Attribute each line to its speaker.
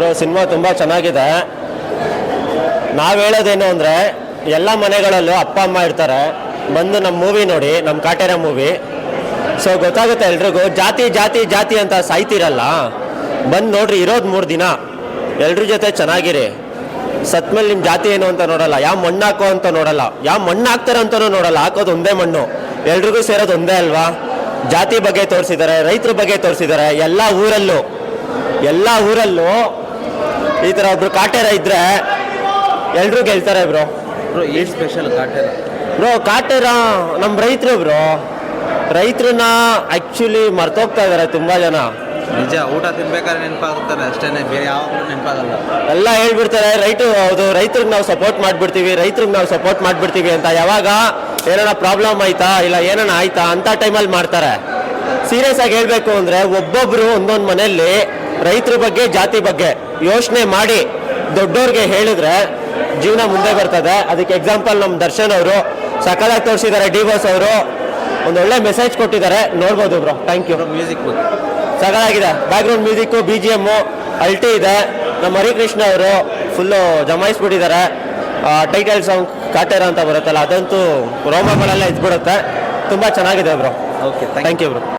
Speaker 1: Bro cinema ತುಂಬ ಚೆನ್ನಾಗಿದೆ. ನಾವು ಹೇಳೋದೇನು ಅಂದರೆ, ಎಲ್ಲ ಮನೆಗಳಲ್ಲೂ ಅಪ್ಪ, ಅಮ್ಮ ಇರ್ತಾರೆ. ಬಂದು ನಮ್ಮ ಮೂವಿ ನೋಡಿ ನಮ್ಮ ಕಾಟೇರ ಮೂವಿ ಸೊ ಗೊತ್ತಾಗುತ್ತೆ ಎಲ್ರಿಗೂ, ಜಾತಿ ಜಾತಿ ಜಾತಿ ಅಂತ ಸಾಯ್ತಿರಲ್ಲ. ಬಂದು ನೋಡ್ರಿ, ಇರೋದು ಮೂರು ದಿನ. ಎಲ್ರ ಜೊತೆ ಚೆನ್ನಾಗಿರಿ. ಸತ್ಮೇಲೆ ನಿಮ್ಮ ಜಾತಿ ಏನು ಅಂತ ನೋಡಲ್ಲ ಯಾವ ಮಣ್ಣು ಹಾಕೋ ಅಂತ ನೋಡಲ್ಲ ಯಾವ ಮಣ್ಣು ಹಾಕ್ತಾರೆ ಅಂತಲೂ ನೋಡಲ್ಲ, ಹಾಕೋದು ಒಂದೇ ಮಣ್ಣು. ಎಲ್ರಿಗೂ ಸೇರೋದು ಒಂದೇ ಅಲ್ವಾ? ಜಾತಿ ಬಗ್ಗೆ ತೋರಿಸಿದ್ದಾರೆ ರೈತರ ಬಗ್ಗೆ ತೋರಿಸಿದ್ದಾರೆ ಎಲ್ಲ ಊರಲ್ಲೂ ಎಲ್ಲ ಊರಲ್ಲೂ ಈ ಥರ ಒಬ್ರು ಕಾಟೇರ ಇದ್ರೆ ಎಲ್ಲರೂ ಗೆಲ್ತಾರೆ ಬ್ರೋ.
Speaker 2: ಬ್ರೋ ಏನು ಸ್ಪೆಷಲ್ ಕಾಟೇರ?
Speaker 1: ಬ್ರೋ ಕಾಟೇರ ನಮ್ಮ ರೈತರು ಬ್ರೋ. ರೈತರನ್ನ ಆ್ಯಕ್ಚುಲಿ ಮರ್ತೋಗ್ತಾ ಇದ್ದಾರೆ ತುಂಬ ಜನ.
Speaker 2: ನಿಜ ಊಟ ತಿನ್ಬೇಕಾದ್ರೆ ನೆನಪಾಗುತ್ತಾರೆ ಅಷ್ಟೇನೆ ಬೇರೆ ಯಾವಾಗಲೂ ನೆನಪಾಗಲ್ಲ.
Speaker 1: ಎಲ್ಲ ಹೇಳ್ಬಿಡ್ತಾರೆ ರೈತರು ಹೌದು ರೈತರಿಗೆ ನಾವು ಸಪೋರ್ಟ್ ಮಾಡ್ಬಿಡ್ತೀವಿ ರೈತರಿಗೆ ನಾವು ಸಪೋರ್ಟ್ ಮಾಡ್ಬಿಡ್ತೀವಿ ಅಂತ. ಯಾವಾಗ ಏನಾರ ಪ್ರಾಬ್ಲಮ್ ಆಯ್ತಾ ಇಲ್ಲ ಏನಾನ ಆಯ್ತಾ ಅಂತ ಟೈಮಲ್ಲಿ ಮಾಡ್ತಾರೆ. ಸೀರಿಯಸ್ ಆಗಿ ಹೇಳಬೇಕು ಅಂದರೆ ಒಬ್ಬೊಬ್ಬರು ಒಂದೊಂದು ಮನೆಯಲ್ಲಿ ರೈತರ ಬಗ್ಗೆ ಜಾತಿ ಬಗ್ಗೆ. ಯೋಚನೆ ಮಾಡಿ ದೊಡ್ಡವ್ರಿಗೆ ಹೇಳಿದ್ರೆ ಜೀವನ ಮುಂದೆ ಬರ್ತದೆ. ಅದಕ್ಕೆ ಎಕ್ಸಾಂಪಲ್ ನಮ್ಮ ದರ್ಶನ್ ಅವರು ಸಕಲಾಗಿ ತೋರಿಸಿದ್ದಾರೆ ಡಿ ಬಾಸ್ ಅವರು. ಒಂದು ಒಳ್ಳೆ ಮೆಸೇಜ್ ಕೊಟ್ಟಿದ್ದಾರೆ. ನೋಡ್ಬೋದು bro thank you
Speaker 2: bro music
Speaker 1: ಸಕಲಾಗಿದೆ background music B G M ಅಲ್ಟಿ ಇದೆ. ನಮ್ಮ ಹರಿಕೃಷ್ಣ ಅವರು ಫುಲ್ಲು ಜಮಾಯಿಸ್ಬಿಟ್ಟಿದ್ದಾರೆ. ಟೈಟಲ್ ಸಾಂಗ್ ಕಾಟೇರ ಅಂತ ಬರುತ್ತಲ್ಲ ಅದಂತೂ ರೋಮಗಳೆಲ್ಲ ಇದ್ಬಿಡುತ್ತೆ. ತುಂಬ ಚೆನ್ನಾಗಿದೆ bro
Speaker 2: okay
Speaker 1: thank you bro